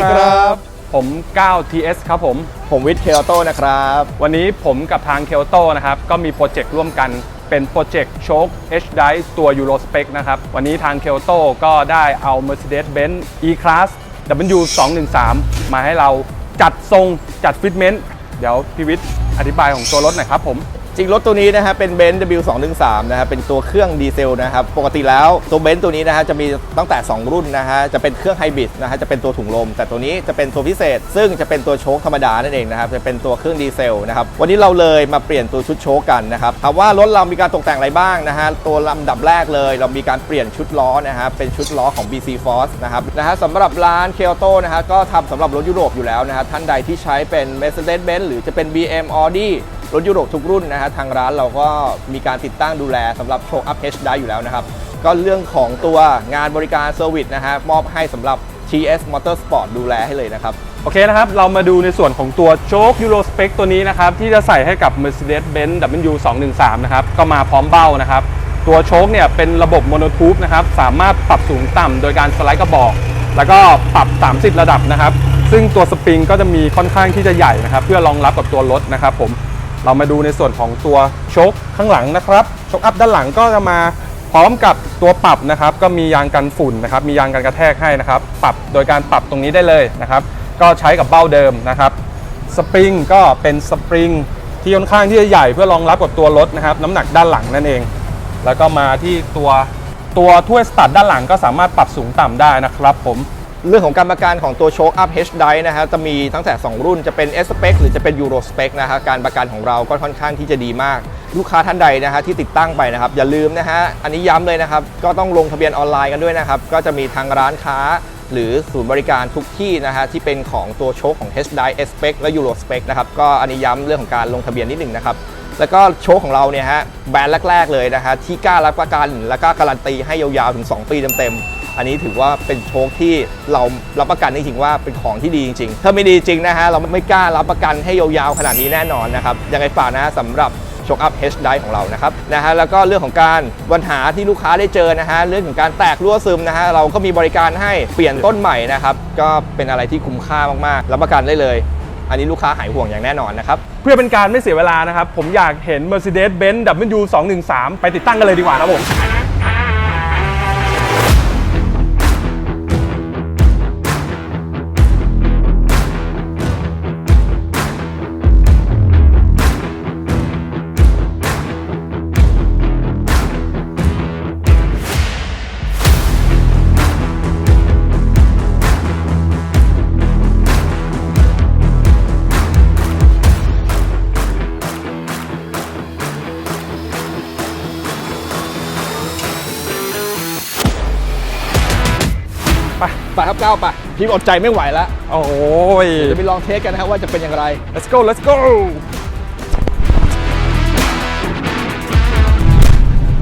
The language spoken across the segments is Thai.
สวัสดีครับ ผม9 TS ครับผม ผมวิทย์เคโตนะครับ วันนี้ผมกับทาง k ค o t o นะครับ ก็มีโปรเจกต์ร่วมกันเป็นโปรเจกต์โชค H Dice ตัว Euro Spec นะครับ วันนี้ทาง k ค o t o ก็ได้เอา Mercedes-Benz E-Class W213 มาให้เราจัดทรงจัดฟิตเมนต์เดี๋ยวพี่วิทย์อธิบายของตัวรถหน่อยครับผมจ ริงรถตัวนี้นะฮะเป็นเบนซ์ W213 นะฮะเป็นตัวเครื่องดีเซลนะครับปกติแล้วตัวเบนซ์ตัวนี้นะฮะจะมีตั้งแต่ 2 รุ่นนะฮะจะเป็นเครื่องไฮบริดนะฮะจะเป็นตัวถุงลม แต่ตัวนี้จะเป็นตัวพิเศษ ซึ่งจะเป็นตัวโชคธรรมดานั่นเองนะครับจะเป็นตัวเครื่องดีเซลนะครับวันนี้เราเลยมาเปลี่ยนตัวชุดโชคกันนะครับถามว่ารถเรามีการตกแต่งอะไรบ้างนะฮะตัวลำดับแรกเลย เรามีการเปลี่ยนชุดล้อนะฮะเป็นชุดล้อของ BC Force นะครับนะฮะสำหรับร้านเคโตนะฮะก็ทำสำหรับรถยุโรปอยู่แล้วนะฮะท่านใดที่ใช้เป็น Mercedes-Benz หรือจะเป็น BM Audi รถยุโรปทุกรุ่นนะฮะทางร้านเราก็มีการติดตั้งดูแลสำหรับโชคอัพ H ได้อยู่แล้วนะครับ ก็เรื่องของตัวงานบริการเซอร์วิสนะฮะมอบให้สำหรับ TS Motorsport ดูแลให้เลยนะครับ โอเคนะครับ เรามาดูในส่วนของตัวโชค Euro Spec ตัวนี้นะครับ ที่จะใส่ให้กับ Mercedes-Benz W213 นะครับ ก็มาพร้อมเบ้านะครับ ตัวโชคเนี่ยเป็นระบบโมโนทูปนะครับ สามารถปรับสูงต่ำโดยการสไลด์กระบอก แล้วก็ปรับ 30 ระดับนะครับ ซึ่งตัวสปริงก็จะมีค่อนข้างที่จะใหญ่นะครับ เพื่อรองรับกับตัวรถนะครับผม เรามาดูในส่วนของตัวชคข้างหลังนะครับชคอัพด้านหลังก็จะมาพร้อมกับตัวปรับนะครับ ก็มียางกันฝุ่นนะครับมียางกันกระแทกให้นะครับ ปรับโดยการปรับตรงนี้ได้เลยนะครับ ก็ใช้กับเบ้าเดิมนะครับสปริงก็เป็นสปริงที่ค่อนข้างที่จะใหญ่เพื่อรองรับกับตัวรถนะครับ น้ำหนักด้านหลังนั่นเอง แล้วก็มาที่ตัวตัวถ้วยสตัดด้านหลังก็สามารถปรับสูงต่ำได้นะครับผม เรื่องของการประกันของตัวโชคอัพ H d i นะฮะจะมีตั้งแต่ 2 รุ่นจะเป็น S Spec หรือจะเป็น Euro Spec นะฮะการประกันของเราก็ค่อนข้างที่จะดีมาก ลูกค้าท่านใดนะฮะที่ติดตั้งไปนะครับ อย่าลืมนะฮะอันนี้ย้ำเลยนะครับ ก็ต้องลงทะเบียนออนไลน์กันด้วยนะครับ ก็จะมีทางร้านค้า หรือศูนย์บริการทุกที่นะฮะที่เป็นของตัวโชคของ H d i S Spec และ Euro Spec นะครับก็อันนี้ย้ำเรื่องของการลงทะเบียนนิดหนึ่งนะครับแล้วก็โชคของเราเนี่ยฮะแบรนด์แรก ๆ เลยนะฮะที่กล้ารับประกัน แล้วก็การันตีให้ยาวๆถึง 2 ปีเต็มๆ อันนี้ถือว่าเป็นโชคที่เรารับประกันจริงๆว่าเป็นของที่ดีจริงๆถ้าไม่ดีจริงนะฮะเราไม่กล้ารับประกันให้ยาวๆขนาดนี้แน่นอนนะครับยังไงฝากนะสำหรับโชคอัพ H ไดของเรานะครับนะฮะแล้วก็เรื่องของการปัญหาที่ลูกค้าได้เจอนะฮะเรื่องของการแตกรั่วซึมนะฮะเราก็มีบริการให้เปลี่ยนต้นใหม่นะครับก็เป็นอะไรที่คุ้มค่ามากๆ รับประกันได้เลย อันนี้ลูกค้าหายห่วงอย่างแน่นอนนะครับ เพื่อเป็นการไม่เสียเวลานะครับ ผมอยากเห็น Mercedes-Benz W213 ไปติดตั้งกันเลยดีกว่าครับผม ไปไปครับก้าวไปพี่อดใจไม่ไหวแล้วโอ้ยเดี๋ยวไปลองเทสกันนะครับว่าจะเป็นอย่างไร let's go let's go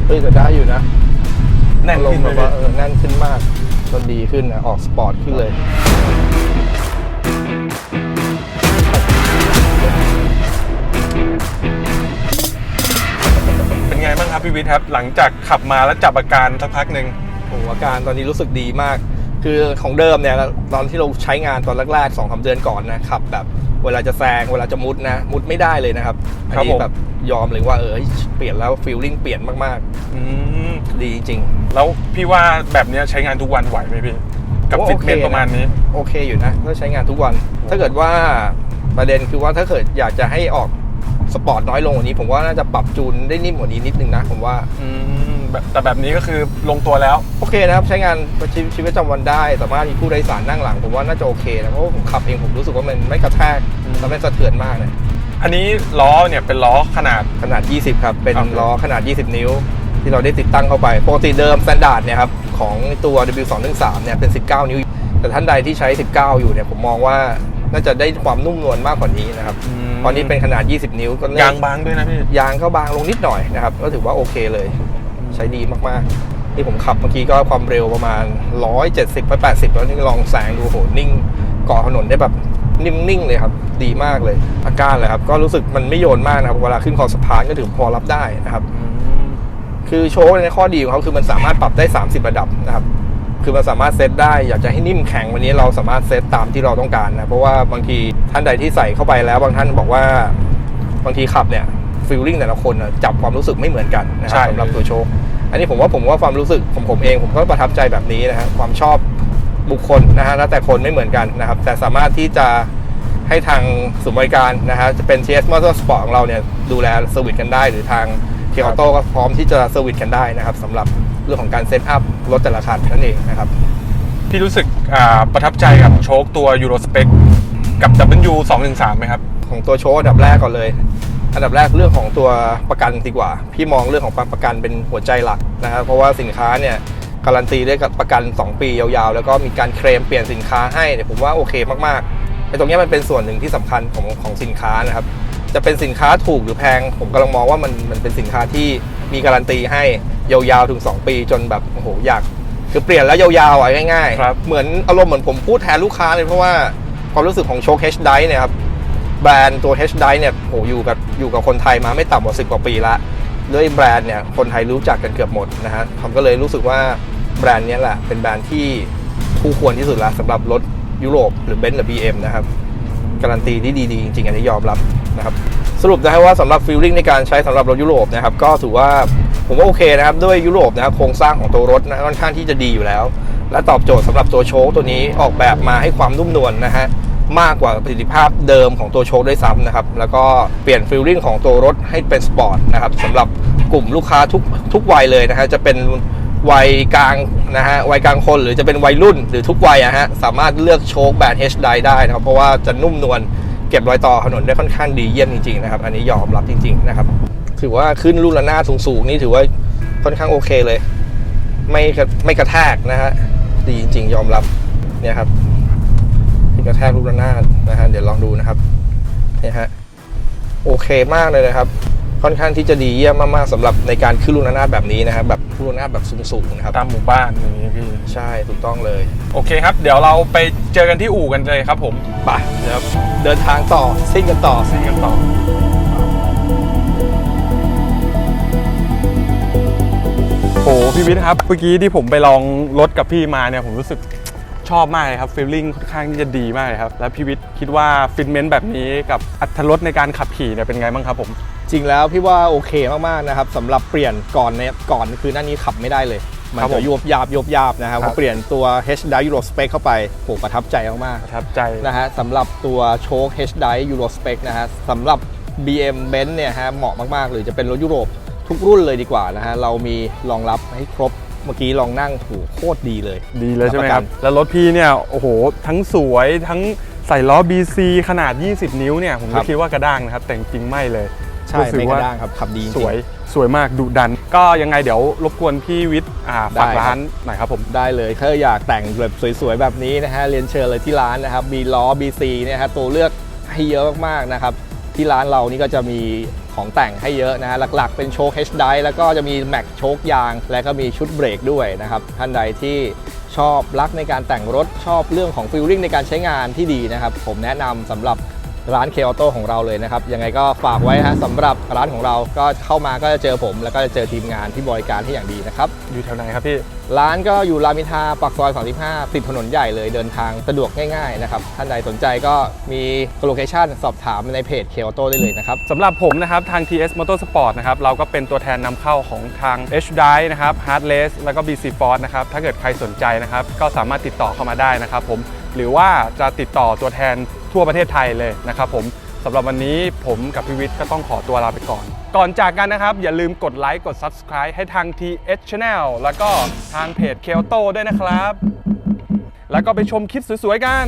เฮ้ยแต่ได้อยู่นะแน่นลงขึ้นแบไปบเลว่ายเออแน่นขึ้นมากจนดีขึ้นนะออกสปอร์ตขึ้นเลยเป็นไงบ้างครับพี่วิทย์ครับ หลังจากขับมาแล้วจับอาการสักพักหนึ่งโอ้อาการตอนนี้รู้สึกดีมาก คือของเดิมเนี่ยตอนที่เราใช้งานตอนแรกๆสองสาเดือนก่อนนะขับแบบเวลาจะแซงเวลาจะมุดนะ มุดไม่ได้เลยนะครับอันครับนี้ผมแบบยอมเลยว่าเออเปลี่ยนแล้วฟีลลิ่งเปลี่ยนมากอืมๆดีจริงแล้วพี่ว่าแบบเนี้ยใช้งานทุกวันไหวไหมพี่กับโอ้ฟิตโอเคเมนต์ประมาณนี้ โอเคอยู่นะถ้าใช้งานทุกวัน ถ้าเกิดว่าประเด็นคือว่าถ้าเกิดอยากจะให้ออกสปอร์ตน้อยลงกว่านี้ ผมว่าน่าจะปรับจูนได้นิ่มกว่านี้นิดนึงนะผมว่าอืม แบบแต่แบบนี้ก็คือลงตัวแล้ว โอเคนะครับ ใช้งานชีวิตชีวิตประจำวันได้ สามารถมีผู้โดยสารนั่งหลัง ผมว่าน่าจะโอเคนะ เพราะว่าผมขับเองผมรู้สึกว่ามันไม่กระแทกอืม และไม่สะเทือนมากนะอันนี้ล้อเนี่ยเป็นล้อขนาด ขนาด 20 ครับ เป็นครับ ล้อขนาด 20 นิ้ว ที่เราได้ติดตั้งเข้าไปปกติเดิมสแตนดาร์ดเนี่ยครับของตัว W213 เนี่ยเป็น 19 นิ้ว แต่ท่านใดที่ใช้ 19 อยู่เนี่ยผมมองว่าน่าจะได้ความนุ่มนวลมากกว่านี้นะครับอืมตอนนี้เป็นขนาด 20 นิ้วก็เริ่ม ยางบางด้วยนะพี่ ยางก็บางลงนิดหน่อยนะครับ ก็ถือว่าโอเคเลย ใช้ดีมากๆ ที่ผมขับเมื่อกี้ก็ความเร็วประมาณ 170 ไป 80 แล้วนี่ลองแซงดูโหนิ่งเกาะถนนได้แบบนิ่งๆเลยครับ ดีมากเลย อาการเลยครับ ก็รู้สึกมันไม่โยนมากนะครับ เวลาขึ้นคอสะพานก็ถือพอรับได้นะครับ คือโชว์ในข้อดีของเขาคือมันสามารถปรับได้ 30 ระดับนะครับคคือมันสามารถเซตได้ อยากจะให้นิ่มแข็งวันนี้เราสามารถเซตตามที่เราต้องการนะ เพราะว่าบางทีท่านใดที่ใส่เข้าไปแล้วบางท่านบอกว่าบางทีขับเนี่ยฟีลลิ่งแต่ละคนน่ะจับความรู้สึกไม่เหมือนกันนะคใช่รับสำหรับตัวโชค อันนี้ผมว่าผมว่าความรู้สึกของผมเองผมก็ประทับใจแบบนี้นะฮะความชอบบุคคลนะฮะแล้วแต่คนไม่เหมือนกันนะครับ แต่สามารถที่จะให้ทางศูนย์บริการนะฮะจะเป็น TS Motorsport ของเราเนี่ยดูแลเซอร์วิสกันได้ หรือทางเคียโตก็พร้อมที่จะเซอร์วิสกันได้นะครับสำหรับเรื่องของการเซตอัพรถแต่ละคันนั่นเองนะครับพี่รู้สึกอ่าประทับใจกับโชคตัว Euro Spec กับ W 213ไหมครับ ของตัวโชว์อันดับแรกก่อนเลย อันดับแรกเรื่องของตัวประกันดีกว่า พี่มองเรื่องของประกันเป็นหัวใจหลักนะครับ เพราะว่าสินค้าเนี่ยการันตีด้วยกับประกัน 2 ปียาวๆ แล้วก็มีการเคลมเปลี่ยนสินค้าให้เนี่ยผมว่าโอเคมากๆไอ้ตรงเนี้ยมันเป็นส่วนหนึ่งที่สำคัญของของสินค้านะครับ จะเป็นสินค้าถูกหรือแพง ผมกำลังมองว่ามันมันเป็นสินค้าที่มีการันตีให้ยาวๆถึง 2 ปีจนแบบโอ้โหอยากคือเปลี่ยนแล้วยาวๆอะง่ายๆครับเหมือนอารมณ์เหมือนผมพูดแทนลูกค้าเลยเพราะว่าความรู้สึกของโชค H d i เนี่ยครับ แบรนด์ตัว H d i เนี่ยโหอยู่กับอยู่กับคนไทยมาไม่ต่ำกว่า10 กว่าปีละด้วยแบรนด์เนี่ยคนไทยรู้จักกันเกือบหมดนะฮะผมก็เลยรู้สึกว่าแบรนด์นี้แหละเป็นแบรนด์ที่คู่ควรที่สุดละสำหรับรถยุโรปหรือเบนซ์หรือ BM นะครับการันตีที่ดีๆ จริงๆ อันนี้ยอมรับนะครับสรุปนะฮะว่าสำหรับฟีลลิ่งในการใช้สำหรับรถยุโรปนะครับก็ถือว่าผมว่าโอเคนะครับด้วยยุโรปนะครับโครงสร้างของตัวรถนะค่อนข้างที่จะดีอยู่แล้ว และตอบโจทย์สำหรับตัวโชคตัวนี้ออกแบบมาให้ความนุ่มนวลนะฮะ มากกว่าประสิทธิภาพเดิมของตัวโชคด้วยซ้ำนะครับ แล้วก็เปลี่ยนฟีลลิ่งของตัวรถให้เป็นสปอร์ตนะครับสำหรับกลุ่มลูกค้าทุกทุกวัยเลยนะฮะจะเป็นวัยกลางนะฮะวัยกลางคนหรือจะเป็นวัยรุ่นหรือทุกวัยอะฮะสามารถเลือกโชคแบรนด์ H d i ได้นะครับ เพราะว่าจะนุ่มนวลเก็บรอยต่อถนนได้ค่อนข้างดีเยี่ยมจริงๆนะครับ อันนี้ยอมรับจริง ๆ นะครับ ถือว่าขึ้นรุ่นละหน้าดสูงๆนี่ถือว่าค่อนข้างโอเคเลย ไม่ไม่กระแทกนะฮะดีจริง ๆ ยอมรับเนี่ยครับ กระแทกรุ่นละหน้าดนะฮะเดี๋ยวลองดูนะครับเนี่ยฮะโอเคมากเลยนะครับ ค่อนข้างที่จะดีเยี่ยมมากๆสำหรับในการขึ้นลูกระนาดแบบนี้นะครับแบบลูกระนาดแบบสูงๆนะครับตามหมู่บ้านอย่างนี้พี่ใช่ถูกต้องเลย โอเคครับ เดี๋ยวเราไปเจอกันที่อู่กันเลยครับผมไปเดี๋ยวเดินทางต่อซิ่งกันต่อซีกันต่อโอ้พี่วิทย์ครับเมื่อกี้ที่ผมไปลองรถกับพี่มาเนี่ยผมรู้สึก ชอบมากเลยครับฟีลลิ่งค่อนข้างที่จะดีมากเลยครับ แล้วพี่วิทย์คิดว่าฟิตเมนต์แบบนี้กับอัตรสในการขับขี่เนี่ยเป็นไงบ้างครับผมจริงแล้วพี่ว่าโอเคมากๆนะครับสำหรับเปลี่ยนก่อนเนี่ยก่อนคือหน้านี้ขับไม่ได้เลย มันครับผจะมยวบยาบยวบยาบนะครับครัพบอเปลี่ยนตัว H d i Euro Spec เข้าไปโหประทับใจมากประทับใจๆนะฮะสำหรับตัวโชค H d i Euro Spec นะฮะสำหรับ BM Benz เนี่ยฮะเหมาะมากๆหรือจะเป็นรถยุโรปทุกรุ่นเลยดีกว่านะฮะเรามีรองรับให้ครบ เมื่อกี้ลองนั่งถูโคตรดีเลย ดีเลยใช่ไหมรับประคกัรับ แล้วรถพี่เนี่ย โอ้โห ทั้งสวยทั้งใส่ล้อ BC ขนาด 20 นิ้วเนี่ย ผมครัก็บคิดว่ากระด้างนะครับ แต่จริงๆไม่เลยใช่รู้สึกไม่กว่าระด้างครับขับดีจริงสวยสวยมากดุดัน ก็ยังไงเดี๋ยวรบกวนพี่วิทย์อ่าได้ฝากครับร้านหน่อยครับผมได้เลยถ้าอยากแต่งแบบสวยๆแบบนี้นะฮะเรียนเชิญเลยที่ร้านนะครับมีล้อ BC เนี่ยฮะตัวเลือกให้เยอะมากๆนะครับที่ร้านเรานี่ก็จะมี ของแต่งให้เยอะนะฮะหลักๆ เป็นโชค H d i แล้วก็จะมีแม็กโชคยาง และก็มีชุดเบรกด้วยนะครับ ท่านใดที่ชอบรักในการแต่งรถชอบเรื่องของฟิลลิ่งในการใช้งานที่ดีนะครับ ผมแนะนำสำหรับ ร้านเคออโต้ของเราเลยนะครับ ยังไงก็ฝากไว้ฮะสำหรับร้านของเราก็เข้ามาก็จะเจอผม แล้วก็จะเจอทีมงานที่บริการที่อย่างดีนะครับ อยู่แถวไหนครับพี่ ร้านก็อยู่รามอินทราปากซอย35ติดถนนใหญ่เลยเดินทางสะดวกง่ายๆนะครับท่านใดสนใจก็มีโลเคชั่นสอบถามในเพจเคอโต้ได้เลยนะครับสำหรับผมนะครับทาง TS Motorsport นะครับเราก็เป็นตัวแทนนำเข้าของทาง H d i นะครับ Heartless แล้วก็ BC Force นะครับถ้าเกิดใครสนใจนะครับก็สามารถติดต่อเข้ามาได้นะครับผมหรือว่าจะติดต่อตัวแทน ทั่วประเทศไทยเลยนะครับผมสำหรับวันนี้ผมกับพิวิทย์ก็ต้องขอตัวลาไปก่อน ก่อนจากกันนะครับ อย่าลืมกดไลค์กด Subscribe ให้ทาง TH Channel แล้วก็ทางเพจ k คลโตด้วยนะครับ แล้วก็ไปชมคลิปสวยๆกัน